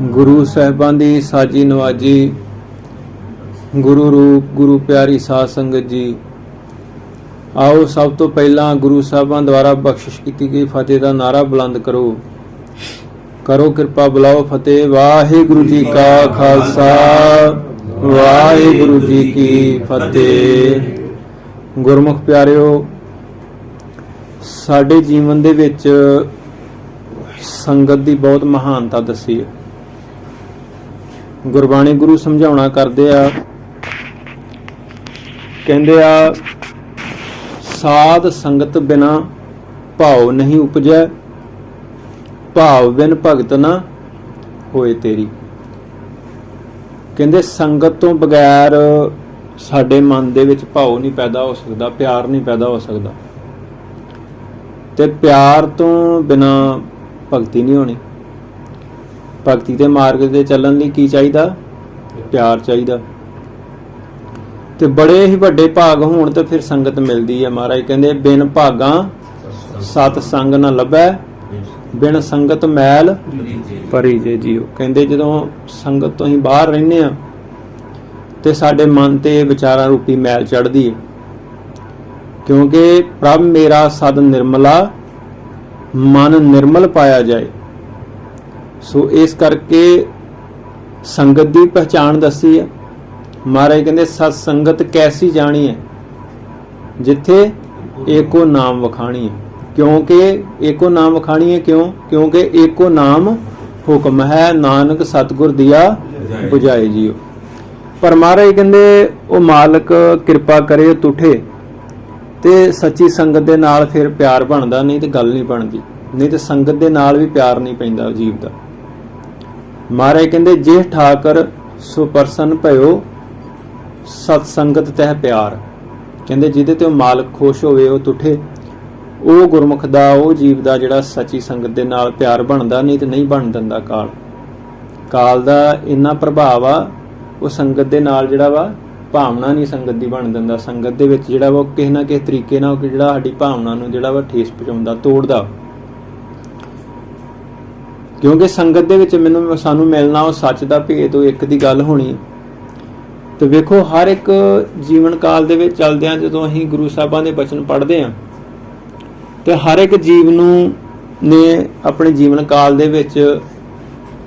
ਗੁਰੂ ਸਾਹਿਬਾਂ ਦੀ ਸਾਜੀ ਨਵਾਜੀ, ਗੁਰੂ ਰੂਪ, ਗੁਰੂ ਪਿਆਰੀ ਸਾਧ ਸੰਗਤ ਜੀ। ਆਓ ਸਭ ਤੋਂ ਪਹਿਲਾਂ ਗੁਰੂ ਸਾਹਿਬਾਂ ਦੁਆਰਾ ਬਖਸ਼ਿਸ਼ ਕੀਤੀ ਗਈ ਫਤਿਹ ਦਾ ਨਾਰਾ ਬੁਲੰਦ ਕਰੋ। ਕਰੋ ਕਿਰਪਾ, ਬੁਲਾਓ ਫਤਿਹ। ਵਾਹਿਗੁਰੂ ਜੀ ਕਾ ਖਾਲਸਾ, ਵਾਹਿਗੁਰੂ ਜੀ ਕੀ ਫਤਿਹ। ਗੁਰਮੁਖ ਪਿਆਰਿਓ, ਸਾਡੇ ਜੀਵਨ ਦੇ ਵਿੱਚ ਸੰਗਤ ਦੀ ਬਹੁਤ ਮਹਾਨਤਾ ਦੱਸੀ ਹੈ। ਗੁਰਬਾਣੀ ਗੁਰੂ ਸਮਝਾਉਣਾ ਕਰਦੇ ਆ। ਕਹਿੰਦੇ ਆ, ਸਾਧ ਸੰਗਤ ਬਿਨਾ ਭਾਉ ਨਹੀਂ ਉਪਜੈ ਭਾਵ ਬਿਨ ਭਗਤ ਨਾ ਹੋਏ ਤੇਰੀ। ਕਹਿੰਦੇ ਸੰਗਤ ਤੋਂ ਬਗੈਰ ਸਾਡੇ ਮਨ ਦੇ ਵਿੱਚ ਭਾਉ ਨਹੀਂ ਪੈਦਾ ਹੋ ਸਕਦਾ, ਪਿਆਰ ਨਹੀਂ ਪੈਦਾ ਹੋ ਸਕਦਾ। ਤੇ ਪਿਆਰ ਤੋਂ ਬਿਨਾ ਭਗਤੀ ਨਹੀਂ ਹੋਣੀ। ਭਗਤੀ ਦੇ ਮਾਰਗ ਤੇ ਚੱਲਣ ਲਈ ਕੀ ਚਾਹੀਦਾ? ਪਿਆਰ। ਚਾਹੀਦਾ। ਤੇ ਬੜੇ ਹੀ ਵੱਡੇ ਭਾਗ ਹੋਣ ਤੇ ਫਿਰ ਸੰਗਤ ਮਿਲਦੀ ਹੈ ਮਹਾਰਾਜ ਕਹਿੰਦੇ ਬਿਨ ਭਾਗਾਂ ਸਤ ਸੰਗ ਨਾ ਲੱਭੈ ਬਿਨ ਸੰਗਤ ਮੈਲ ਭਰੀ ਜੇ। ਜੀਓ। ਕਹਿੰਦੇ ਜਦੋਂ ਸੰਗਤ ਤੋਂ ਹੀ ਬਾਹਰ ਰਹਿੰਦੇ ਆ ਤੇ ਸਾਡੇ ਮਨ ਤੇ ਵਿਚਾਰਾਂ ਰੂਪੀ ਮੈਲ ਚੜਦੀ ਹੈ। ਕਿਉਂਕਿ ਪ੍ਰਭ ਮੇਰਾ ਸਦ ਨਿਰਮਲਾ ਮਨ ਨਿਰਮਲ ਪਾਇਆ ਜਾਏ। ਸੋ ਇਸ ਕਰਕੇ ਸੰਗਤ ਦੀ ਪਹਿਚਾਣ ਦੱਸੀ ਹੈ। ਮਹਾਰਾਜ ਕਹਿੰਦੇ, ਸਤ ਸੰਗਤ ਕੈਸੀ ਜਾਣੀ ਹੈ ਜਿੱਥੇ ਏਕੋ ਨਾਮ ਵਖਾਣੀ ਹੈ? ਕਿਉਂਕਿ ਏਕੋ ਨਾਮ ਵਖਾਣੀ ਹੈ ਕਿਉਂ? ਕਿਉਂਕਿ ਏਕੋ ਨਾਮ ਹੁਕਮ ਹੈ, ਨਾਨਕ ਸਤਿਗੁਰ ਦਿਆ 부ਝਾਏ ਜੀਓ। ਪਰ ਮਹਾਰਾਜ ਕਹਿੰਦੇ, ਉਹ ਮਾਲਕ ਕਿਰਪਾ ਕਰੇ ਤੁਠੇ ਤੇ ਸੱਚੀ ਸੰਗਤ ਦੇ ਨਾਲ ਫਿਰ ਪਿਆਰ ਬਣਦਾ, ਨਹੀਂ ਤੇ ਗੱਲ ਨਹੀਂ ਬਣਦੀ। ਨਹੀਂ ਤੇ ਸੰਗਤ ਦੇ ਨਾਲ ਵੀ ਪਿਆਰ ਨਹੀਂ ਪੈਂਦਾ ਜੀਵ ਦਾ। ਮਹਾਰਾਜ ਕਹਿੰਦੇ, ਜੇ ਠਾਕਰ ਸੁਪਰਸਨ ਭਇਓ, ਸਤ ਸੰਗਤ ਤਹਿ ਪਿਆਰ। ਕਹਿੰਦੇ, ਜਿਹਦੇ ਤੇ ਉਹ ਮਾਲਕ ਖੁਸ਼ ਹੋਵੇ, ਉਹ ਤੁਠੇ। ਉਹ ਗੁਰਮੁਖ ਦਾ, ਉਹ ਜੀਵ ਦਾ ਜਿਹੜਾ ਸੱਚੀ ਸੰਗਤ ਦੇ ਨਾਲ ਪਿਆਰ ਬਣਦਾ, ਨਹੀਂ ਤੇ ਨਹੀਂ ਬਣ ਦਿੰਦਾ ਕਾਲ। ਕਾਲ ਦਾ ਇੰਨਾ ਪ੍ਰਭਾਵ ਆ, ਉਹ ਸੰਗਤ ਦੇ ਨਾਲ ਜਿਹੜਾ ਵਾ, ਭਾਵਨਾ ਨਹੀਂ ਸੰਗਤ ਦੀ ਬਣ ਦਿੰਦਾ ਸੰਗਤ ਦੇ ਵਿੱਚ ਜਿਹੜਾ ਵਾ, ਉਹ ਕਿਸੇ ਨਾ ਕਿਸੇ ਤਰੀਕੇ ਨਾਲ ਉਹ ਜਿਹੜਾ ਸਾਡੀ ਭਾਵਨਾ ਨੂੰ ਜਿਹੜਾ ਵਾ, ਠੇਸ ਪਹੁੰਚਾਉਂਦਾ, ਤੋੜਦਾ। ਕਿਉਂਕਿ ਸੰਗਤ ਦੇ ਵਿੱਚ ਮੈਨੂੰ, ਸਾਨੂੰ ਮਿਲਣਾ ਉਹ ਸੱਚ ਦਾ ਭੇਦ, ਉਹ ਇੱਕ ਦੀ ਗੱਲ ਹੋਣੀ ਹੈ। ਤੇ ਵੇਖੋ, ਹਰ ਇੱਕ ਜੀਵਨ ਕਾਲ ਦੇ ਵਿੱਚ ਚੱਲਦਿਆਂ ਜਦੋਂ ਅਸੀਂ ਗੁਰੂ ਸਾਹਿਬਾਂ ਦੇ ਬਚਨ ਪੜ੍ਹਦੇ ਹਾਂ, ਤੇ ਹਰ ਇੱਕ ਜੀਵ ਨੂੰ ਨੇ ਆਪਣੇ ਜੀਵਨ ਕਾਲ ਦੇ ਵਿੱਚ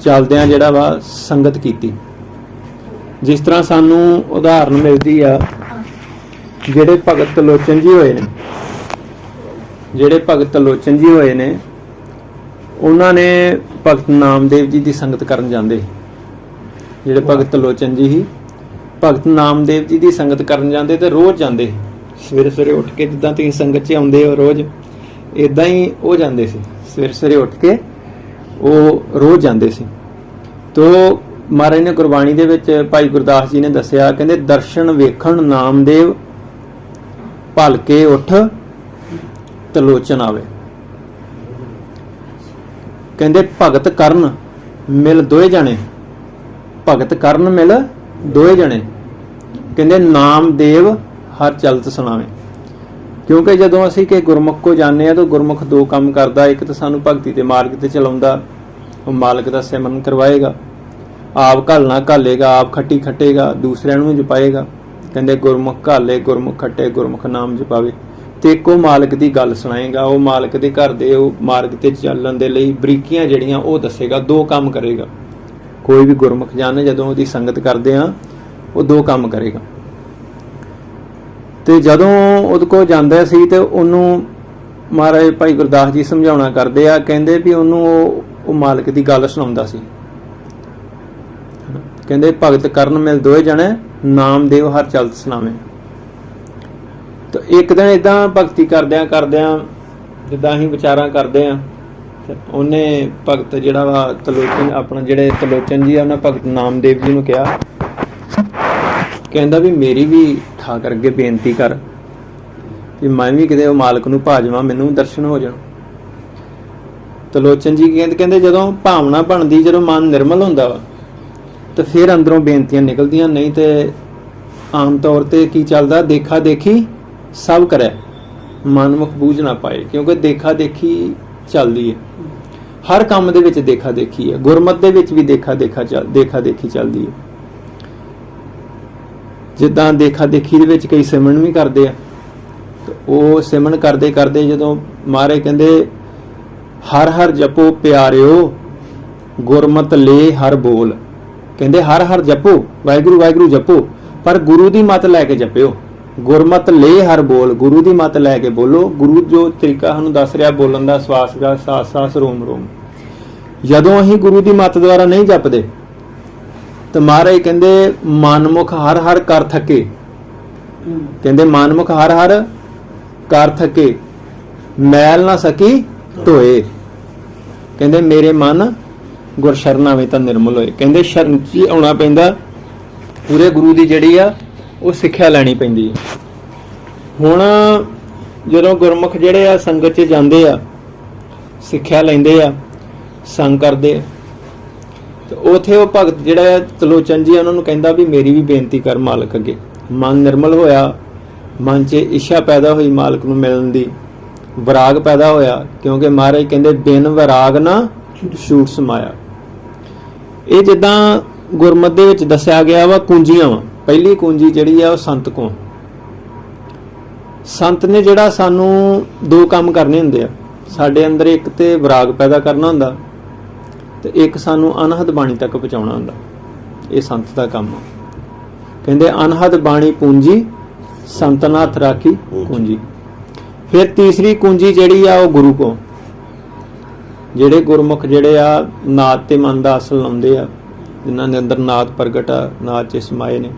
ਚੱਲਦਿਆਂ ਜਿਹੜਾ ਵਾ ਸੰਗਤ ਕੀਤੀ ਜਿਸ ਤਰ੍ਹਾਂ ਸਾਨੂੰ ਉਦਾਹਰਨ ਮਿਲਦੀ ਆ, ਜਿਹੜੇ ਭਗਤ ਲੋਚਨ ਜੀ ਹੋਏ ਨੇ, ਜਿਹੜੇ ਭਗਤ ਲੋਚਨ ਜੀ ਹੋਏ ਨੇ ਉਹਨਾਂ ਨੇ ਭਗਤ ਨਾਮਦੇਵ ਜੀ ਦੀ ਸੰਗਤ ਕਰਨ ਜਾਂਦੇ। ਜਿਹੜੇ ਭਗਤ ਲੋਚਨ ਜੀ ਸੀ ਭਗਤ ਨਾਮਦੇਵ ਜੀ ਦੀ ਸੰਗਤ ਕਰਨ ਜਾਂਦੇ ਤੇ ਰੋਜ਼ ਜਾਂਦੇ। ਸਵੇਰੇ ਸਵੇਰੇ ਉੱਠ ਕੇ ਜਿੱਦਾਂ ਤੁਸੀਂ ਸੰਗਤ 'ਚ ਆਉਂਦੇ ਹੋ ਰੋਜ਼ ਇਦਾਂ ਹੀ ਉਹ ਜਾਂਦੇ ਸੀ ਸਵੇਰੇ ਸਵੇਰੇ ਉੱਠ ਕੇ ਉਹ ਰੋਜ਼ ਜਾਂਦੇ ਸੀ ਤੋ ਮਹਾਰਾਜ ਨੇ ਗੁਰਬਾਣੀ ਦੇ ਵਿੱਚ ਭਾਈ ਗੁਰਦਾਸ ਜੀ ਨੇ ਦੱਸਿਆ ਕਹਿੰਦੇ ਦਰਸ਼ਨ ਵੇਖਣ ਨਾਮਦੇਵ ਭਲਕੇ ਉੱਠ ਤਲੋਚਨ ਆਵੇ ਕਹਿੰਦੇ ਭਗਤ ਕਰਨ ਮਿਲ ਦੋਏ ਜਣੇ। ਭਗਤ ਕਰਨ ਮਿਲ ਦੋਏ ਜਣੇ। ਕਹਿੰਦੇ ਨਾਮਦੇਵ ਹਰ ਚਲਤ ਸੁਣਾਵੇ। ਕਿਉਂਕਿ ਜਦੋਂ ਅਸੀਂ ਕਿ ਗੁਰਮੁਖ ਕੋ ਜਾਂਦੇ ਆ ਤਾਂ ਗੁਰਮੁਖ ਦੋ ਕੰਮ ਕਰਦਾ, ਇੱਕ ਤਾਂ ਸਾਨੂੰ ਭਗਤੀ ਦੇ ਮਾਰਗ ਤੇ ਚਲਾਉਂਦਾ, ਉਹ ਮਾਲਕ ਦਾ ਸਿਮਰਨ ਕਰਵਾਏਗਾ। ਆਪ ਘਾਲਣਾ ਘਾਲੇਗਾ, ਆਪ ਖੱਟੀ ਖੱਟੇਗਾ, ਦੂਸਰਿਆਂ ਨੂੰ ਜਪਾਏਗਾ। ਕਹਿੰਦੇ ਗੁਰਮੁਖ ਘਾਲੇ, ਗੁਰਮੁਖ ਖੱਟੇ, ਗੁਰਮੁਖ ਨਾਮ ਜਪਾਵੇ। ਤੇ ਇੱਕੋ ਮਾਲਕ ਦੀ ਗੱਲ ਸੁਣਾਏਗਾ, ਉਹ ਮਾਲਕ ਦੇ ਘਰ ਦੇ, ਉਹ ਮਾਰਗ ਤੇ ਚੱਲਣ ਦੇ ਲਈ ਬਰੀਕੀਆਂ ਜਿਹੜੀਆਂ ਉਹ ਦੱਸੇਗਾ, ਦੋ ਕੰਮ ਕਰੇਗਾ। ਕੋਈ ਵੀ ਗੁਰਮੁਖ ਜਨ ਜਦੋਂ ਉਹਦੀ ਸੰਗਤ ਕਰਦੇ ਆ, ਉਹ ਦੋ ਕੰਮ ਕਰੇਗਾ। ਤੇ ਜਦੋਂ ਉਹਦੇ ਕੋਲ ਜਾਂਦਾ ਸੀ ਤੇ ਉਹਨੂੰ ਮਹਾਰਾਜ ਭਾਈ ਗੁਰਦਾਸ ਜੀ ਸਮਝਾਉਣਾ ਕਰਦੇ ਆ, ਕਹਿੰਦੇ ਵੀ ਉਹਨੂੰ ਉਹ ਮਾਲਕ ਦੀ ਗੱਲ ਸੁਣਾਉਂਦਾ ਸੀ। ਕਹਿੰਦੇ ਭਗਤ ਕਰਨ ਮਿਲ ਦੋਏ ਜਣੇ ਨਾਮਦੇਵ ਹਰ ਚਲਤ ਸੁਣਾਵੇ। ਤਾਂ ਇੱਕ ਦਿਨ ਇਦਾਂ ਭਗਤੀ ਕਰਦਿਆਂ ਕਰਦਿਆਂ ਜਿੱਦਾਂ ਅਸੀਂ ਵਿਚਾਰਾਂ ਕਰਦੇ ਆ ਉਹਨੇ ਭਗਤ ਜਿਹੜਾ ਵਾ ਤਲੋਚਨ, ਆਪਣਾ ਜਿਹੜੇ ਤਲੋਚਨ ਜੀ ਆ, ਉਹਨਾਂ ਭਗਤ ਨਾਮਦੇਵ ਜੀ ਨੂੰ ਕਿਹਾ। ਕਹਿੰਦਾ ਵੀ ਮੇਰੀ ਵੀ ਠਾਕਰ ਅੱਗੇ ਬੇਨਤੀ ਕਰ ਵੀ ਮੈਂ ਵੀ ਕਿਤੇ ਉਹ ਮਾਲਕ ਨੂੰ ਭਾਜਵਾਂ ਮੈਨੂੰ ਦਰਸ਼ਨ ਹੋ ਜਾਣ। ਤਲੋਚਨ ਜੀ ਕਹਿੰਦੇ ਕਹਿੰਦੇ ਜਦੋਂ ਭਾਵਨਾ ਬਣਦੀ, ਜਦੋਂ ਮਨ ਨਿਰਮਲ ਹੁੰਦਾ ਵਾ, ਤਾਂ ਫਿਰ ਅੰਦਰੋਂ ਬੇਨਤੀਆਂ ਨਿਕਲਦੀਆਂ, ਨਹੀਂ ਤੇ ਆਮ ਤੌਰ ਤੇ ਕੀ ਚੱਲਦਾ? ਦੇਖਾ ਦੇਖੀ ਸਭ ਕਰੇ। ਮਨਮੁਖ ਬੂਝ ਨਾ ਪਾਏ, ਕਿਉਂਕਿ ਦੇਖਾ ਦੇਖੀ ਚੱਲਦੀ ਹੈ ਹਰ ਕੰਮ ਦੇ ਵਿੱਚ ਦੇਖਾ ਦੇਖੀ ਹੈ ਗੁਰਮਤ ਦੇ ਵਿੱਚ ਵੀ ਦੇਖਾ ਦੇਖਾ ਚੱਲ ਦੇਖਾ ਦੇਖੀ ਚੱਲਦੀ ਹੈ ਜਿੱਦਾਂ ਦੇਖਾ ਦੇਖੀ ਦੇ ਵਿੱਚ ਕਈ ਸਿਮਰਨ ਵੀ ਕਰਦੇ ਆ। ਤੇ ਉਹ ਸਿਮਰਨ ਕਰਦੇ ਕਰਦੇ ਜਦੋਂ ਮਹਾਰਾਜ ਕਹਿੰਦੇ, ਹਰ ਹਰ ਜਪੋ ਪਿਆਰਿਓ, ਗੁਰਮਤ ਲੈ ਹਰ ਬੋਲ। ਕਹਿੰਦੇ, ਹਰ ਹਰ ਜਪੋ, ਵਾਹਿਗੁਰੂ ਵਾਹਿਗੁਰੂ ਜਪੋ, ਪਰ ਗੁਰੂ ਦੀ ਮਤ ਲੈ ਕੇ ਜਪਿਓ। ਗੁਰਮਤ ਲੈ ਹਰ ਬੋਲ, ਗੁਰੂ ਦੀ ਮਤ ਲੈ ਕੇ ਬੋਲੋ। ਗੁਰੂ ਜੋ ਤਰੀਕਾ ਸਾਨੂੰ ਦੱਸ ਰਿਹਾ, ਬੋਲਣ ਦਾ ਸਵਾਸ ਦਾ ਸਾਸ ਸਾਸ ਰੋਮ ਰੋਮ। ਜਦੋਂ ਅਸੀਂ ਗੁਰੂ ਦੀ ਮਤ ਦੁਆਰਾ ਨਹੀਂ ਜਪਦੇ, ਤਾਂ ਮਹਾਰਾਜ ਕਹਿੰਦੇ, ਮਨਮੁਖ ਹਰ ਹਰ ਕਰ ਥਕੇ। ਕਹਿੰਦੇ, ਮਨਮੁਖ ਹਰ ਹਰ ਕਰ ਥਕੇ। ਮੈਲ ਨਾ ਸਕੀ ਧੋਏ। ਕਹਿੰਦੇ, ਮੇਰੇ ਮਨ ਗੁਰ ਸ਼ਰਨਾਵੇਂ ਤਾਂ ਨਿਰਮਲ ਹੋਏ। ਕਹਿੰਦੇ, ਸ਼ਰਨ 'ਚ ਹੀ ਆਉਣਾ ਪੈਂਦਾ। ਪੂਰੇ ਗੁਰੂ ਦੀ ਜਿਹੜੀ ਆ ਉਹ ਸਿੱਖਿਆ ਲੈਣੀ ਪੈਂਦੀ ਹੈ। ਹੁਣ ਜਦੋਂ ਗੁਰਮੁਖ ਜਿਹੜੇ ਆ ਸੰਗਤ 'ਚ ਜਾਂਦੇ ਆ, ਸਿੱਖਿਆ ਲੈਂਦੇ ਆ, ਸੰਗ ਕਰਦੇ ਆ, ਤੇ ਉਥੇ ਉਹ ਭਗਤ ਜਿਹੜਾ ਹੈ ਤਲੋਚਨ ਜੀ ਉਹਨਾਂ ਨੂੰ ਕਹਿੰਦਾ ਵੀ ਮੇਰੀ ਵੀ ਬੇਨਤੀ ਕਰ ਮਾਲਕ ਅੱਗੇ। ਮਨ ਨਿਰਮਲ ਹੋਇਆ, ਮਨ 'ਚ ਇੱਛਾ ਪੈਦਾ ਹੋਈ ਮਾਲਕ ਨੂੰ ਮਿਲਣ ਦੀ, ਵਿਰਾਗ ਪੈਦਾ ਹੋਇਆ, ਕਿਉਂਕਿ ਮਹਾਰਾਜ ਕਹਿੰਦੇ, ਬਿਨ ਵਿਰਾਗ ਨਾ ਛੂਟ ਸਮਾਇਆ। ਇਹ ਜਿੱਦਾਂ ਗੁਰਮਤ ਦੇ ਵਿੱਚ ਦੱਸਿਆ ਗਿਆ ਵਾ, ਕੁੰਜੀਆਂ ਵਾ। ਪਹਿਲੀ ਕੁੰਜੀ ਜਿਹੜੀ ਆ ਉਹ ਸੰਤ ਕੋ ਸੰਤ ਨੇ ਜਿਹੜਾ ਸਾਨੂੰ ਦੋ ਕੰਮ ਕਰਨੇ ਹੁੰਦੇ ਆ। ਸਾਡੇ ਅੰਦਰ ਇੱਕ ਤੇ ਵਿਰਾਗ ਪੈਦਾ ਕਰਨਾ ਹੁੰਦਾ ਤੇ ਇੱਕ ਸਾਨੂੰ ਅਨਹਦ ਬਾਣੀ ਤੱਕ ਪਹੁੰਚਾਉਣਾ ਹੁੰਦਾ। ਇਹ ਸੰਤ ਦਾ ਕੰਮ ਆ। ਕਹਿੰਦੇ ਅਨਹਦ ਬਾਣੀ ਪੂੰਜੀ, ਸੰਤਨਾਥ ਰਾਖੀ ਕੁੰਜੀ। ਫਿਰ ਤੀਸਰੀ ਕੁੰਜੀ ਜਿਹੜੀ ਆ ਉਹ ਗੁਰੂ ਕੋ ਜਿਹੜੇ ਗੁਰਮੁਖ ਜਿਹੜੇ ਆ ਨਾਦ ਤੇ ਮਨ ਦਾ ਅਸਲ ਲਾਉਂਦੇ ਆ, ਜਿਨ੍ਹਾਂ ਦੇ ਅੰਦਰ ਨਾਦ ਪ੍ਰਗਟ ਆ ਨਾਦ ਚ ਸਮਾਏ ਨੇ।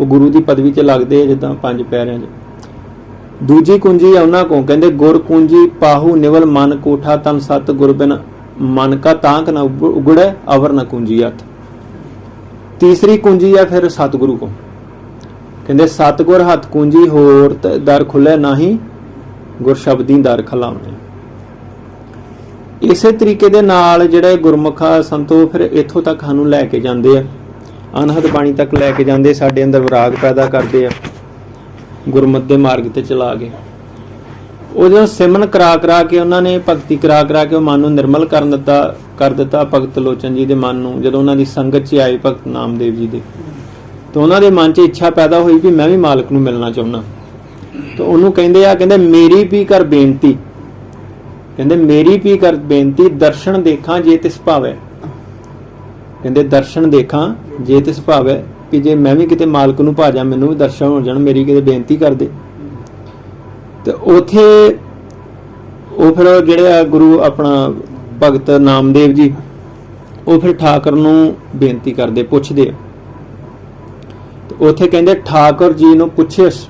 ਉਹ ਗੁਰੂ ਦੀ ਪਦਵੀ 'ਚ ਲੱਗਦੇ ਆ ਜਿੱਦਾਂ ਪੰਜ ਪਿਆਰਿਆਂ 'ਚ। ਦੂਜੀ ਕੁੰਜੀ ਆ ਉਹਨਾਂ ਕੋ ਕਹਿੰਦੇ ਗੁਰ ਕੁੰਜੀ ਪਾਹੂ ਨਿਵਲ ਮਨ ਕੋਠਾ ਤਨ ਸਤ ਗੁਰ ਬਿਨ ਮਨ ਕਾ ਤਾਂਕ ਨਾ ਉਗੜੈ, ਅਵਰ ਨ ਕੁੰਜੀਅਤ ਤੀਸਰੀ ਕੁੰਜੀ ਆ ਫਿਰ ਸਤਿਗੁਰੂ ਕੋ ਕਹਿੰਦੇ ਸਤਿਗੁਰ ਹੱਥ ਕੁੰਜੀ ਹੋਰ ਦਰ ਖੁੱਲੇ ਨਹੀਂ, ਗੁਰ ਸ਼ਬਦੀ ਦਰ ਖਲਾਉਣੇ। ਇਸੇ ਤਰੀਕੇ ਦੇ ਨਾਲ ਜਿਹੜੇ ਗੁਰਮੁਖਾ ਸੰਤੋ ਫਿਰ ਇੱਥੋਂ ਤੱਕ ਸਾਨੂੰ ਲੈ ਕੇ ਜਾਂਦੇ ਆ। ਅਨਹਦ ਬਾਣੀ ਤੱਕ ਲੈ ਕੇ ਜਾਂਦੇ, ਸਾਡੇ ਅੰਦਰ ਵਿਰਾਗ ਪੈਦਾ ਕਰਦੇ ਆ, ਗੁਰਮਤ ਦੇ ਮਾਰਗ ਤੇ ਚਲਾ ਕੇ ਉਹ ਜਦੋਂ ਸਿਮਨ ਕਰਾ ਕਰਾ ਕੇ ਉਹਨਾਂ ਨੇ ਭਗਤੀ ਕਰਾ ਕਰਾ ਕੇ ਉਹ ਮਨ ਨੂੰ ਨਿਰਮਲ ਕਰਨ ਦਿੱਤਾ, ਕਰ ਦਿੱਤਾ ਭਗਤ ਲੋਚਨ ਜੀ ਦੇ ਮਨ ਨੂੰ, ਜਦੋਂ ਉਹਨਾਂ ਦੀ ਸੰਗਤ 'ਚ ਆਏ ਭਗਤ ਨਾਮਦੇਵ ਜੀ ਦੇ। ਤਾਂ ਉਹਨਾਂ ਦੇ ਮਨ 'ਚ ਇੱਛਾ ਪੈਦਾ ਹੋਈ ਵੀ ਮੈਂ ਵੀ ਮਾਲਕ ਨੂੰ ਮਿਲਣਾ ਚਾਹੁੰਦਾ। ਤਾਂ ਉਹਨੂੰ ਕਹਿੰਦੇ ਆ, ਕਹਿੰਦੇ ਮੇਰੀ ਵੀ ਕਰ ਬੇਨਤੀ। ਕਹਿੰਦੇ ਮੇਰੀ ਵੀ ਕਰ ਬੇਨਤੀ, ਦਰਸ਼ਨ ਦੇਖਾਂ ਜੇ ਤਿਸ ਭਾਵੈ। ਕਹਿੰਦੇ, ਦਰਸ਼ਨ ਦੇਖਾਂ, ਜੇ ਤਿਸ ਭਾਵੈ ਕਿ ਜੇ ਮੈਂ ਵੀ ਕਿਤੇ ਮਾਲਕ ਨੂੰ ਭਾਜਾ, ਮੈਨੂੰ ਵੀ ਦਰਸ਼ਨ ਹੋ ਜਾਣ, ਮੇਰੀ ਕਿਤੇ ਬੇਨਤੀ ਕਰ ਦੇ। ਤੇ ਉਥੇ ਉਹ ਫਿਰ ਉਹ ਜਿਹੜੇ ਗੁਰੂ ਆਪਣਾ ਭਗਤ ਨਾਮਦੇਵ ਜੀ, ਉਹ ਫਿਰ ਠਾਕਰ ਨੂੰ ਬੇਨਤੀ ਕਰਦੇ, ਪੁੱਛਦੇ ਤੇ ਉਥੇ ਕਹਿੰਦੇ, ਠਾਕੁਰ ਜੀ ਨੂੰ ਪੁੱਛਿਸ,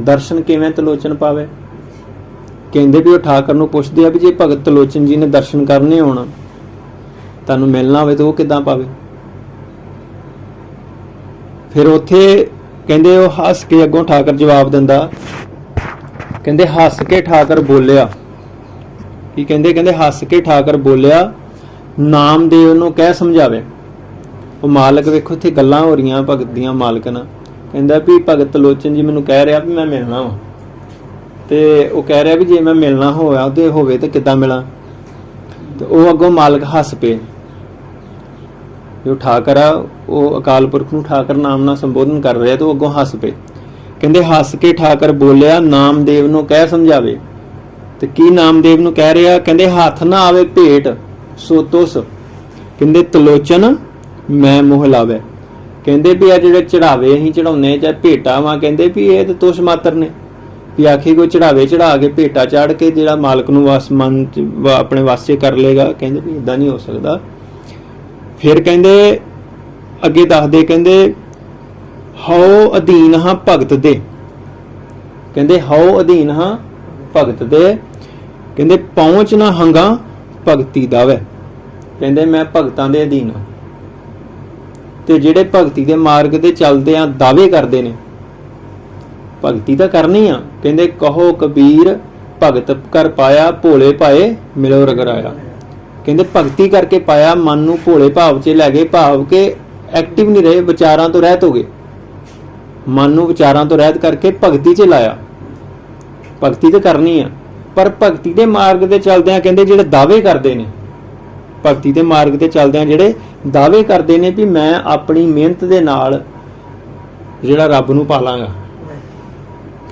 ਦਰਸ਼ਨ ਕਿਵੇਂ ਤਲੋਚਨ ਪਾਵੇ? ਕਹਿੰਦੇ ਵੀ ਉਹ ਠਾਕਰ ਨੂੰ ਪੁੱਛਦੇ ਆ ਵੀ ਜੇ ਭਗਤ ਤਲੋਚਨ ਜੀ ਨੇ ਦਰਸ਼ਨ ਕਰਨੇ ਹੋਣ ਤੁਹਾਨੂੰ ਮਿਲਣਾ ਹੋਵੇ ਤਾਂ ਉਹ ਕਿੱਦਾਂ ਪਾਵੇ? ਫਿਰ ਉੱਥੇ ਕਹਿੰਦੇ ਉਹ ਹੱਸ ਕੇ ਅੱਗੋਂ ਠਾਕਰ ਜਵਾਬ ਦਿੰਦਾ, ਕਹਿੰਦੇ ਹੱਸ ਕੇ ਠਾਕਰ ਬੋਲਿਆ। ਕੀ ਕਹਿੰਦੇ? ਕਹਿੰਦੇ ਹੱਸ ਕੇ ਠਾਕਰ ਬੋਲਿਆ ਨਾਮਦੇਵ ਨੂੰ ਕਹਿ ਸਮਝਾਵੇ। ਉਹ ਮਾਲਕ ਵੇਖੋ ਇੱਥੇ ਗੱਲਾਂ ਹੋ ਰਹੀਆਂ ਭਗਤ ਦੀਆਂ ਮਾਲਕ ਨਾਲ। ਕਹਿੰਦਾ ਵੀ ਭਗਤ ਲੋਚਨ ਜੀ ਮੈਨੂੰ ਕਹਿ ਰਿਹਾ ਵੀ ਮੈਂ ਮਿਲਣਾ ਵਾ। ਤੇ ਉਹ ਕਹਿ ਰਿਹਾ ਵੀ ਜੇ ਮੈਂ ਮਿਲਣਾ ਹੋਇਆ ਤੇ ਹੋਵੇ ਤੇ ਕਿੱਦਾਂ ਮਿਲਾਂ? ਤੇ ਉਹ ਅੱਗੋਂ ਮਾਲਕ ਹੱਸ ਪਏ। ਜੋ ਠਾਕਰ ਆ, ਉਹ ਅਕਾਲ ਪੁਰਖ ਨੂੰ ਠਾਕਰ ਨਾਮ ਨਾਲ ਸੰਬੋਧਨ ਕਰ ਰਿਹਾ ਤੇ ਉਹ ਅੱਗੋਂ ਹੱਸ ਪਏ। ਕਹਿੰਦੇ, ਹੱਸ ਕੇ ਠਾਕਰ ਬੋਲਿਆ, ਨਾਮਦੇਵ ਨੂੰ ਕਹਿ ਸਮਝਾਵੇ। ਤੇ ਕੀ ਨਾਮਦੇਵ ਨੂੰ ਕਹਿ ਰਿਹਾ? ਕਹਿੰਦੇ, ਹੱਥ ਨਾ ਆਵੇ ਭੇਟ, ਸੋ ਤੁਸ। ਕਹਿੰਦੇ, ਤਲੋਚਨ, ਮੈਂ ਮੋਹ ਲਾਵੇ। ਕਹਿੰਦੇ ਵੀ ਆ ਜਿਹੜੇ ਚੜਾਵੇ ਅਸੀਂ ਚੜਾਉਨੇ ਜਾਂ ਭੇਟਾ ਵਾ, ਕਹਿੰਦੇ ਵੀ ਇਹ ਤੇ ਤੁਸ ਮਾਤਰ ਨੇ। ਵੀ ਆਖੀ ਕੋਈ ਚੜਾਵੇ ਚੜਾ ਕੇ ਭੇਟਾ ਚਾੜ ਕੇ ਜਿਹੜਾ ਮਾਲਕ ਨੂੰ ਵਸ ਆਪਣੇ ਵਾਸਤੇ ਕਰ ਲੇਗਾ ਕਹਿੰਦੇ ਵੀ ਇਦਾਂ ਨਹੀਂ ਹੋ ਸਕਦਾ। ਫਿਰ ਕਹਿੰਦੇ, ਅੱਗੇ ਦੱਸਦੇ, ਕਹਿੰਦੇ, ਹਉ ਅਧੀਨ ਹਾਂ ਭਗਤ ਦੇ। ਕਹਿੰਦੇ, ਹਉ ਅਧੀਨ ਹਾਂ ਭਗਤ ਦੇ। ਕਹਿੰਦੇ, ਪਹੁੰਚ ਨਾ ਹੰਗਾ ਭਗਤੀ ਦਾਵੇ। ਕਹਿੰਦੇ, ਮੈਂ ਭਗਤਾਂ ਦੇ ਅਧੀਨ ਹਾਂ। ਤੇ ਜਿਹੜੇ ਭਗਤੀ ਦੇ ਮਾਰਗ ਤੇ ਚੱਲਦੇ ਆ, ਦਾਅਵੇ ਕਰਦੇ ਨੇ। ਭਗਤੀ ਤਾਂ ਕਰਨੀ ਆ। ਕਹਿੰਦੇ, ਕਹੋ ਕਬੀਰ, ਭਗਤ ਕਰ ਪਾਇਆ, ਭੋਲੇ ਪਾਏ ਮਿਲੋ ਰਗਰਾਇਆ। ਕਹਿੰਦੇ ਭਗਤੀ ਕਰਕੇ ਪਾਇਆ ਮਨ ਨੂੰ ਭੋਲੇ ਭਾਵ 'ਚ ਲੈ ਗਏ ਭਾਵ ਕਿ ਐਕਟਿਵ ਨਹੀਂ ਰਹੇ ਵਿਚਾਰਾਂ ਤੋਂ ਰਹਿਤ ਹੋ ਗਏ। ਮਨ ਨੂੰ ਵਿਚਾਰਾਂ ਤੋਂ ਰਹਿਤ ਕਰਕੇ ਭਗਤੀ 'ਚ ਲਾਇਆ। ਭਗਤੀ ਤਾਂ ਕਰਨੀ ਆ ਪਰ ਭਗਤੀ ਦੇ ਮਾਰਗ ਤੇ ਚੱਲਦਿਆਂ ਕਹਿੰਦੇ ਜਿਹੜੇ ਦਾਅਵੇ ਕਰਦੇ ਨੇ ਭਗਤੀ ਦੇ ਮਾਰਗ ਤੇ ਚੱਲਦਿਆਂ ਜਿਹੜੇ ਦਾਅਵੇ ਕਰਦੇ ਨੇ ਵੀ ਮੈਂ ਆਪਣੀ ਮਿਹਨਤ ਦੇ ਨਾਲ ਜਿਹੜਾ ਰੱਬ ਨੂੰ ਪਾਲਾਂਗਾ।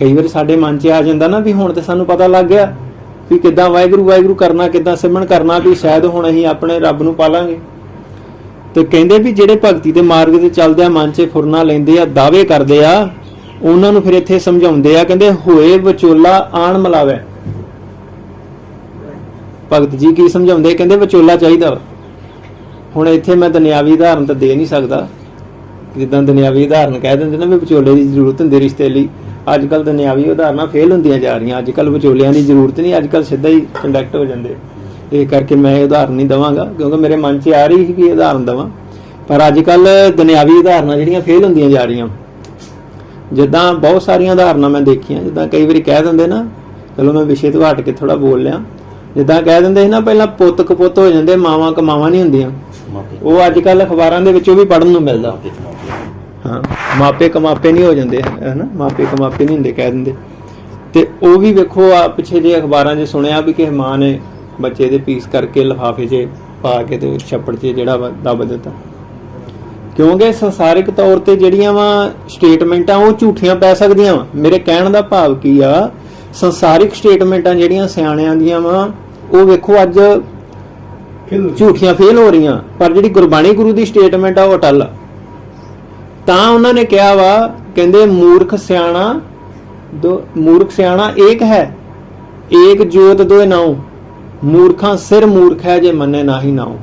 ਕਈ ਵਾਰ ਸਾਡੇ ਮਨ 'ਚ ਆ ਜਾਂਦਾ ਨਾ ਵੀ ਹੁਣ ਤੇ ਸਾਨੂੰ ਪਤਾ ਲੱਗ ਗਿਆ ਵੀ ਕਿੱਦਾਂ ਵਾਹਿਗੁਰੂ ਵਾਹਿਗੁਰੂ ਕਰਨਾ ਕਿੱਦਾਂ, ਸਿਮਰਨ ਕਰਨਾ ਵੀ ਸ਼ਾਇਦ ਹੁਣ ਅਸੀਂ ਆਪਣੇ ਰੱਬ ਨੂੰ ਪਾਲਾਂਗੇ। ਤੇ ਕਹਿੰਦੇ ਵੀ ਜਿਹੜੇ ਭਗਤੀ ਦੇ ਮਾਰਗ ਤੇ ਚੱਲਦੇ ਆ, ਮਨ 'ਚ ਫੁਰਨਾ ਲੈਂਦੇ ਆ, ਦਾਅਵੇ ਕਰਦੇ ਆ, ਉਹਨਾਂ ਨੂੰ ਫਿਰ ਇੱਥੇ ਸਮਝਾਉਂਦੇ ਆ, ਕਹਿੰਦੇ ਹੋਏ ਵਿਚੋਲਾ ਆਣ ਮਲਾਵੇ। ਭਗਤ ਜੀ ਕੀ ਸਮਝਾਉਂਦੇ? ਕਹਿੰਦੇ ਵਿਚੋਲਾ ਚਾਹੀਦਾ ਵਾ। ਹੁਣ ਇੱਥੇ ਮੈਂ ਦੁਨਿਆਵੀ ਉਦਾਹਰਨ ਤਾਂ ਦੇ ਨਹੀਂ ਸਕਦਾ। ਜਿੱਦਾਂ ਦੁਨਿਆਵੀ ਉਦਾਹਰਨ ਕਹਿ ਦਿੰਦੇ ਨਾ ਵੀ ਵਿਚੋਲੇ ਦੀ ਜ਼ਰੂਰਤ ਹੁੰਦੀ ਰਿਸ਼ਤੇ ਲਈ। ਅੱਜ ਕੱਲ ਦੁਨਿਆਵੀ ਉਦਾਹਰਨਾਂ ਫੇਲ ਹੁੰਦੀਆਂ ਜਾ ਰਹੀਆਂ। ਅੱਜ ਕੱਲ ਵਿਚੋਲਿਆਂ ਦੀ ਜ਼ਰੂਰਤ ਨਹੀਂ ਅੱਜ ਕੱਲ ਸਿੱਧਾ ਹੀ ਕੰਡਕਟ ਹੋ ਜਾਂਦੇ। ਇਹ ਕਰਕੇ ਮੈਂ ਇਹ ਉਦਾਹਰਨ ਨਹੀਂ ਦਵਾਂਗਾ ਕਿਉਂਕਿ ਮੇਰੇ ਮਨ 'ਚ ਆ ਰਹੀ ਸੀ ਕਿ ਉਦਾਹਰਨ ਦਵਾਂ। ਪਰ ਅੱਜ ਕੱਲ ਦੁਨਿਆਵੀ ਉਦਾਹਰਨਾਂ ਜਿਹੜੀਆਂ ਫੇਲ ਹੁੰਦੀਆਂ ਜਾ ਰਹੀਆਂ। ਜਿੱਦਾਂ ਬਹੁਤ ਸਾਰੀਆਂ ਉਦਾਹਰਨਾਂ ਮੈਂ ਦੇਖੀਆਂ ਜਿੱਦਾਂ ਕਈ ਵਾਰੀ ਕਹਿ ਦਿੰਦੇ ਨਾ ਚਲੋ ਮੈਂ ਵਿਸ਼ੇ ਤੋਂ ਹਟ ਕੇ ਥੋੜਾ ਬੋਲ ਲਿਆ। ਜਿੱਦਾਂ ਕਹਿ ਦਿੰਦੇ ਸੀ ਨਾ ਪਹਿਲਾਂ ਪੁੱਤ ਕਪੁੱਤ ਹੋ ਜਾਂਦੇ ਮਾਵਾਂ ਕਮਾਵਾਂ ਨਹੀਂ ਹੁੰਦੀਆਂ। ਉਹ ਅੱਜ ਕੱਲ ਅਖਬਾਰਾਂ ਦੇ ਵਿੱਚੋਂ ਵੀ ਪੜਨ ਨੂੰ ਮਿਲਦਾ। ਹਾਂ। ਮਾਪੇ ਕਮਾਪੇ ਨਹੀਂ ਹੋ ਜਾਂਦੇ ਹਨਾ? ਮਾਪੇ ਕਮਾਪੇ ਨਹੀਂ ਹੁੰਦੇ ਕਹਿ ਦਿੰਦੇ। ਤੇ ਉਹ ਵੀ ਵੇਖੋ ਆ ਪਿੱਛੇ ਜੇ ਅਖਬਾਰਾਂ 'ਚ ਸੁਣਿਆ ਵੀ ਕਿਸੇ ਮਾਂ ਨੇ ਬੱਚੇ ਦੇ ਪੀਸ ਕਰਕੇ ਲਿਫਾਫੇ 'ਚ ਪਾ ਕੇ ਤੇ ਛੱਪੜ 'ਚ ਜਿਹੜਾ ਵਾ ਦੱਬ ਦਿੱਤਾ। ਕਿਉਂਕਿ ਸੰਸਾਰਿਕ ਤੌਰ ਤੇ ਜਿਹੜੀਆਂ ਵਾ ਸਟੇਟਮੈਂਟਾਂ ਉਹ ਝੂਠੀਆਂ ਪੈ ਸਕਦੀਆਂ ਵਾ। ਮੇਰੇ ਕਹਿਣ ਦਾ ਭਾਵ ਕੀ ਆ? ਸੰਸਾਰਿਕ ਸਟੇਟਮੈਂਟਾਂ ਜਿਹੜੀਆਂ ਸਿਆਣਿਆਂ ਦੀਆਂ ਵਾ ਉਹ ਵੇਖੋ ਅੱਜ ਝੂਠੀਆਂ ਫੇਲ ਹੋ ਰਹੀਆਂ। ਪਰ ਜਿਹੜੀ ਗੁਰਬਾਣੀ ਗੁਰੂ ਦੀ ਸਟੇਟਮੈਂਟ ਆ ਉਹ ਅਟਲ ਆ। ਤਾਂ ਉਹਨਾਂ ਨੇ ਕਿਹਾ ਵਾ, ਕਹਿੰਦੇ ਮੂਰਖ ਸਿਆਣਾ, ਦੋ ਮੂਰਖ ਸਿਆਣਾ ਏਕ ਹੈ, ਏਕ ਜੋਤ ਦੋਇ ਨਾਉ, ਮੂਰਖਾਂ ਸਿਰ ਮੂਰਖ ਹੈ ਜੇ ਮੰਨੇ ਨਾਹੀ ਨਾਉ।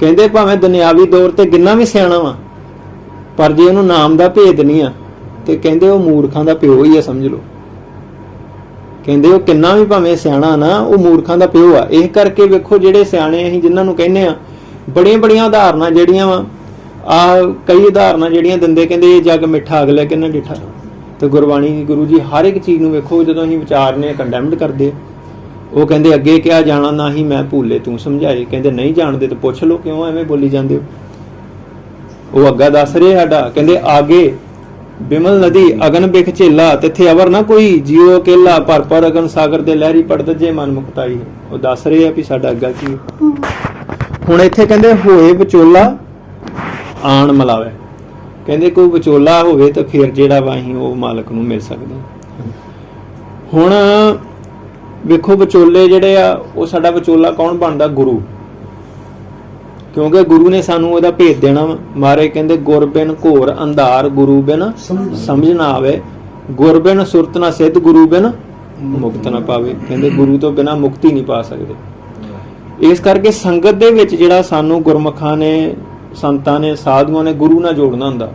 ਕਹਿੰਦੇ ਭਾਵੇਂ ਦੁਨਿਆਵੀ ਦੌਰ ਤੇ ਕਿੰਨਾ ਵੀ ਸਿਆਣਾ ਵਾ, ਪਰ ਜੇ ਉਹਨੂੰ ਨਾਮ ਦਾ ਭੇਦ ਨਹੀਂ ਆ, ਤੇ ਕਹਿੰਦੇ ਉਹ ਮੂਰਖਾਂ ਦਾ ਪਿਓ ਹੀ ਆ, ਸਮਝ ਲਓ। ਕਹਿੰਦੇ ਉਹ ਕਿੰਨਾ ਵੀ ਭਾਵੇਂ ਸਿਆਣਾ ਨਾ, ਉਹ ਮੂਰਖਾਂ ਦਾ ਪਿਓ ਆ। ਇਹ ਕਰਕੇ ਵੇਖੋ ਜਿਹੜੇ ਸਿਆਣੇ ਅਸੀਂ ਜਿਨ੍ਹਾਂ ਨੂੰ ਕਹਿੰਦੇ ਆ ਬੜੀਆਂ ਬੜੀਆਂ ਉਦਾਹਰਨਾਂ ਜਿਹੜੀਆਂ ਵਾ ਆ ਕਈ ਉਦਾਹਰਨਾਂ ਜਿਹੜੀਆਂ ਦਿੰਦੇ ਕਹਿੰਦੇ ਇਹ ਜੱਗ ਮਿੱਠਾ ਅਗਲੇ ਕਿੰਨਾ ਡਿਠਾ। ਤੇ ਗੁਰਬਾਣੀ ਗੁਰੂ ਜੀ ਹਰ ਇੱਕ ਚੀਜ਼ ਨੂੰ ਵੇਖੋ ਜਦੋਂ ਅਸੀਂ ਵਿਚਾਰਨੇ ਕੰਡੈਮਡ ਕਰਦੇ। ਉਹ ਕਹਿੰਦੇ ਅੱਗੇ ਕਿਹਾ ਜਾਣਾ ਨਾ ਹੀ ਮੈਂ ਭੂਲੇ ਤੂੰ ਸਮਝਾਏ। ਕਹਿੰਦੇ ਨਹੀਂ ਜਾਣਦੇ ਤੇ ਪੁੱਛ ਲਓ ਕਿਉਂ ਐਵੇਂ ਬੋਲੀ ਜਾਂਦੇ ਹੋ? ਉਹ ਅੱਗਾ ਦੱਸ ਰਹੇ ਸਾਡਾ। ਕਹਿੰਦੇ ਆਗੇ ਬਿਮਲ ਨਦੀ ਅਗਨ ਬਿਖ ਝੇਲਾ ਤਿੱਥੇ ਅਵਰ ਨਾ ਕੋਈ ਜੀਓ ਕੇਲਾ ਪਰ ਪਰ ਅਗਨ ਸਾਗਰ ਦੇ ਲਹਿਰੀ ਪੜਦ ਜੇ ਮਨ ਮੁਕਤਾਈ। ਉਹ ਦੱਸ ਰਹੇ ਆ ਵੀ ਸਾਡਾ ਅੱਗਾ ਕੀ। ਹੁਣ ਇੱਥੇ ਕਹਿੰਦੇ ਹੋਏ ਵਿਚੋਲਾ ਆਣ ਮਲਾਵੇ। ਕਹਿੰਦੇ ਕੋਈ ਵਿਚੋਲਾ ਹੋਵੇ ਤਾਂ ਫਿਰ ਜਿਹੜਾ ਵਾ ਅਸੀਂ ਉਹ ਮਾਲਕ ਨੂੰ ਮਿਲ ਸਕਦੇ ਹੁਣ ਵੇਖੋ ਵਿਚੋਲੇ ਜਿਹੜੇ ਆ, ਉਹ ਸਾਡਾ ਵਿਚੋਲਾ ਕੌਣ ਬਣਦਾ? ਗੁਰੂ। ਕਿਉਂਕਿ ਗੁਰੂ ਨੇ ਸਾਨੂੰ ਉਹਦਾ ਭੇਦ ਦੇਣਾ ਮਾਰੇ ਕਹਿੰਦੇ, ਗੁਰ ਬਿਨ ਘੋਰ ਅੰਧਾਰ, ਗੁਰੂ ਬਿਨ ਸਮਝ ਨਾ ਆਵੇ। ਗੁਰ ਬਿਨ ਸੁਰਤ ਨਾ ਸਿੱਧ, ਗੁਰੂ ਬਿਨ ਮੁਕਤ ਨਾ ਪਾਵੇ। ਕਹਿੰਦੇ, ਗੁਰੂ ਤੋਂ ਬਿਨਾ ਮੁਕਤੀ ਨਹੀਂ ਪਾ ਸਕਦੇ। ਇਸ ਕਰਕੇ ਸੰਗਤ ਦੇ ਵਿੱਚ ਜਿਹੜਾ ਸਾਨੂੰ ਗੁਰਮਖਾਂ ਨੇ ਸੰਤਾਂ ਨੇ, ਸਾਧੂਆਂ ਨੇ ਗੁਰੂ ਨਾਲ ਜੋੜਨਾ ਹੁੰਦਾ।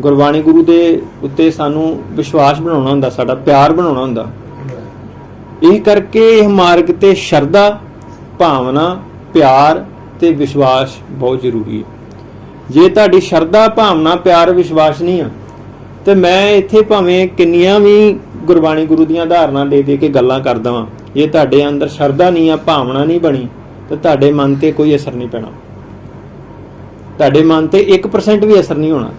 ਗੁਰਬਾਣੀ ਗੁਰੂ ਦੇ ਉੱਤੇ ਸਾਨੂੰ ਵਿਸ਼ਵਾਸ ਬਣਾਉਣਾ ਹੁੰਦਾ, ਸਾਡਾ ਪਿਆਰ ਬਣਾਉਣਾ ਹੁੰਦਾ। ਇਹ ਕਰਕੇ ਇਹ ਮਾਰਗ ਤੇ ਸ਼ਰਧਾ, ਭਾਵਨਾ, ਪਿਆਰ ਤੇ ਵਿਸ਼ਵਾਸ ਬਹੁਤ ਜ਼ਰੂਰੀ ਹੈ। ਜੇ ਤੁਹਾਡੀ ਸ਼ਰਧਾ, ਭਾਵਨਾ, ਪਿਆਰ, ਵਿਸ਼ਵਾਸ ਨਹੀਂ ਆ, ਤੇ ਮੈਂ ਇੱਥੇ ਭਾਵੇਂ ਕਿੰਨੀਆਂ ਵੀ ਗੁਰਬਾਣੀ ਗੁਰੂ ਦੀਆਂ ਧਾਰਨਾ ਦੇ ਦੇ ਕੇ ਗੱਲਾਂ ਕਰਦਾ ਵਾਂ ਜੇ ਤੁਹਾਡੇ ਅੰਦਰ ਸ਼ਰਧਾ ਨਹੀਂ ਆ, ਭਾਵਨਾ ਨਹੀਂ ਬਣੀ, ਤੇ ਤੁਹਾਡੇ ਮਨ ਤੇ ਕੋਈ ਅਸਰ ਨਹੀਂ ਪੈਣਾ। ਤੁਹਾਡੇ ਮਨ ਤੇ 1% ਵੀ ਅਸਰ ਨਹੀਂ ਹੋਣਾ।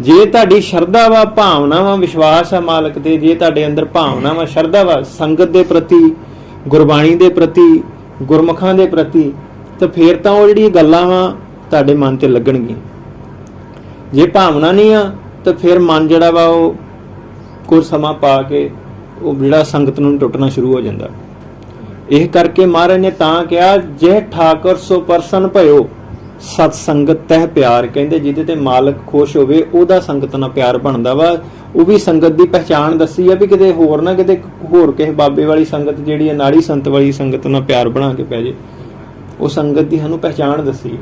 ਜੇ ਤੁਹਾਡੀ ਸ਼ਰਧਾ ਵਾ ਭਾਵਨਾ ਵਾ ਵਿਸ਼ਵਾਸ ਆ ਮਾਲਕ ਤੇ, ਜੇ ਤੁਹਾਡੇ ਅੰਦਰ ਭਾਵਨਾ ਵਾ ਸ਼ਰਧਾ ਵਾ, ਸੰਗਤ ਦੇ ਪ੍ਰਤੀ, ਗੁਰਬਾਣੀ ਦੇ ਪ੍ਰਤੀ, ਗੁਰਮਖਾਂ ਦੇ ਪ੍ਰਤੀ, ਤਾਂ ਫੇਰ ਤਾਂ ਉਹ ਜਿਹੜੀ ਗੱਲਾਂ ਵਾ ਤੁਹਾਡੇ ਮਨ ਤੇ ਲੱਗਣਗੀਆਂ। ਜੇ ਭਾਵਨਾ ਨਹੀਂ ਆ, ਤਾਂ ਫਿਰ ਮਨ ਜਿਹੜਾ ਵਾ ਉਹ ਕੁਝ ਸਮਾਂ ਪਾ ਕੇ ਉਹ ਜਿਹੜਾ ਸੰਗਤ ਨੂੰ ਟੁੱਟਣਾ ਸ਼ੁਰੂ ਹੋ ਜਾਂਦਾ। ਇਹ ਕਰਕੇ ਮਹਾਰਾਜ ਨੇ ਤਾਂ ਕਿਹਾ ਜੇ ਠਾਕੁਰ ਸੋ ਪਰਸਨ ਭਇਓ। ਸਤ ਸੰਗਤ ਤਹਿ ਪਿਆਰ ਕਹਿੰਦੇ, ਜਿਹਦੇ ਤੇ ਮਾਲਕ ਖੁਸ਼ ਹੋਵੇ, ਉਹਦਾ ਸੰਗਤ ਨਾਲ ਪਿਆਰ ਬਣਦਾ ਵਾ। ਉਹ ਵੀ ਸੰਗਤ ਦੀ ਪਹਿਚਾਣ ਦੱਸੀ ਆ ਵੀ ਕਿਤੇ ਹੋਰ ਨਾ ਕਿਤੇ ਹੋਰ ਕਿਸੇ ਬਾਬੇ ਵਾਲੀ ਸੰਗਤ ਜਿਹੜੀ ਹੈ ਨਾੜੀ ਸੰਤ ਵਾਲੀ ਸੰਗਤ ਨਾਲ ਪਿਆਰ ਬਣਾ ਕੇ ਪੈ ਜੇ। ਉਹ ਸੰਗਤ ਦੀ ਸਾਨੂੰ ਪਹਿਚਾਣ ਦੱਸੀ ਹੈ